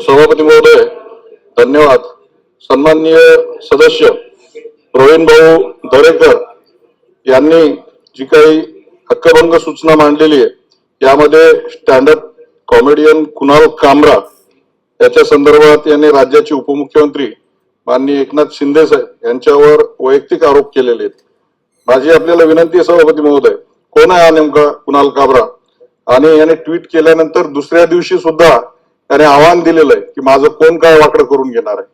सभापती महोदय धन्यवाद. सन्माननीय सदस्य प्रवीण भाऊ दरेकर यांनी जी काही हक्कभंग सूचना मांडलेली आहे यामध्ये स्टँडअप कॉमेडियन कुणाल कामरा याच्या संदर्भात यांनी राज्याचे उपमुख्यमंत्री माननीय एकनाथ शिंदे साहेब यांच्यावर वैयक्तिक आरोप केलेले आहेत. माझी आपल्याला विनंती आहे सभापती महोदय कोण आहे हा नेमका कुणाल काबरा आणि याने ट्विट केल्यानंतर दुसऱ्या दिवशी सुद्धा त्याने आव्हान दिलेलं आहे की माझं कोण काय वाकडं करून घेणार आहे.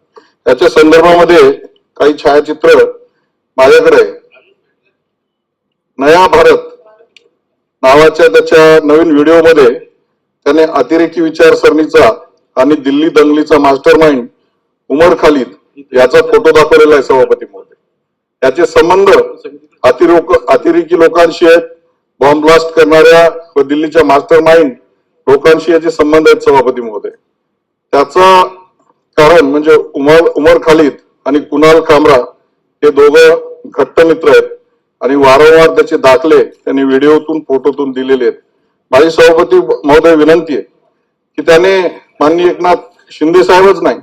त्याच्या संदर्भामध्ये काही छायाचित्र माझ्याकडे नया भारत नावाच्या त्याच्या नवीन व्हिडिओमध्ये त्याने अतिरेकी विचारसरणीचा आणि दिल्ली दंगलीचा मास्टर माइंड उमर खालीद याचा फोटो दाखवलेला आहे सभापती महोदय. त्याचे संबंध अतिरोक अतिरेकी लोकांशी आहेत. बॉम्ब ब्लास्ट करणाऱ्या व दिल्लीच्या मास्टर माइंड लोकांशी याचे संबंध आहेत सभापती महोदय. त्याचा कारण म्हणजे उमर उमर खालिद आणि कुणाल कामरा हे दोघं घट्ट मित्र आहेत. आणि वारंवार त्याचे दाखले त्यांनी व्हिडिओतून फोटोतून दिलेले आहेत. माझी सभापती महोदय विनंती आहे की त्याने माननीय एकनाथ शिंदे साहेबच नाही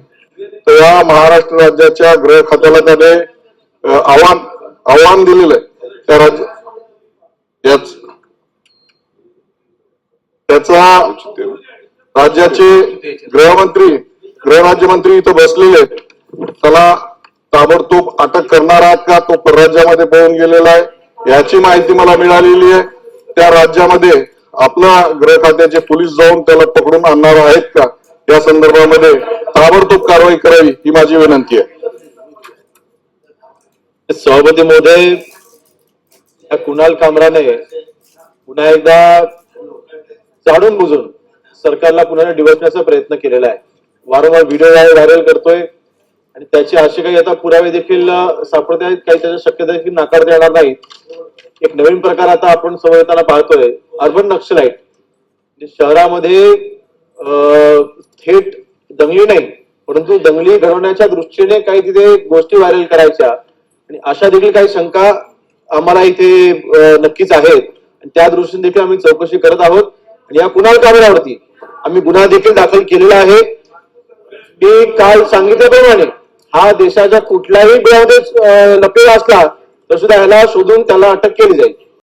तर या महाराष्ट्र राज्याच्या गृह खात्याला त्याने आव्हान आव्हान दिलेलं आहे. त्या राज्य याच त्याचा राज्याचे गृहमंत्री गृहराज्यमंत्री इथं बसलेले त्याला ताबडतोब अटक करणार आहात का? तो परराज्यामध्ये पळून गेलेला आहे. याची माहिती मला मिळालेली आहे. त्या राज्यामध्ये आपला गृह खात्याचे पोलीस जाऊन त्याला पकडून आणणार आहेत का? या संदर्भामध्ये ताबडतोब कारवाई करावी ही माझी विनंती आहे. सभापती महोदय कुणाल कामराने पुन्हा एकदा जाणून बुजून सरकारला पुन्हा डिवचण्याचा प्रयत्न केलेला आहे. वारंवार व्हिडिओ व्हायरल करतोय. आणि त्याचे असे काही आता पुरावे देखील सापडत आहेत. काही त्याच्या शक्यता देखील नाकारता येणार नाही एक नवीन प्रकार आता आपण समोर येताना पाहतोय अर्बन नक्षलाइट शहरामध्ये अं, थेट दंगली नाही परंतु दंगली घडवण्याच्या दृष्टीने काही तिथे गोष्टी व्हायरल करायच्या. आणि अशा देखील काही शंका आम्हाला इथे नक्कीच आहेत. आणि त्या दृष्टीने देखील आम्ही चौकशी करत आहोत. आणि या कुणाल कामरावरती आम्ही गुन्हा देखील दाखल केलेला आहे. मी काल सांगितल्याप्रमाणे हा देशाच्या कुठल्याही गुन्ह्यामध्ये लपलेला असला तर सुद्धा ह्याला शोधून त्याला अटक केली जाईल.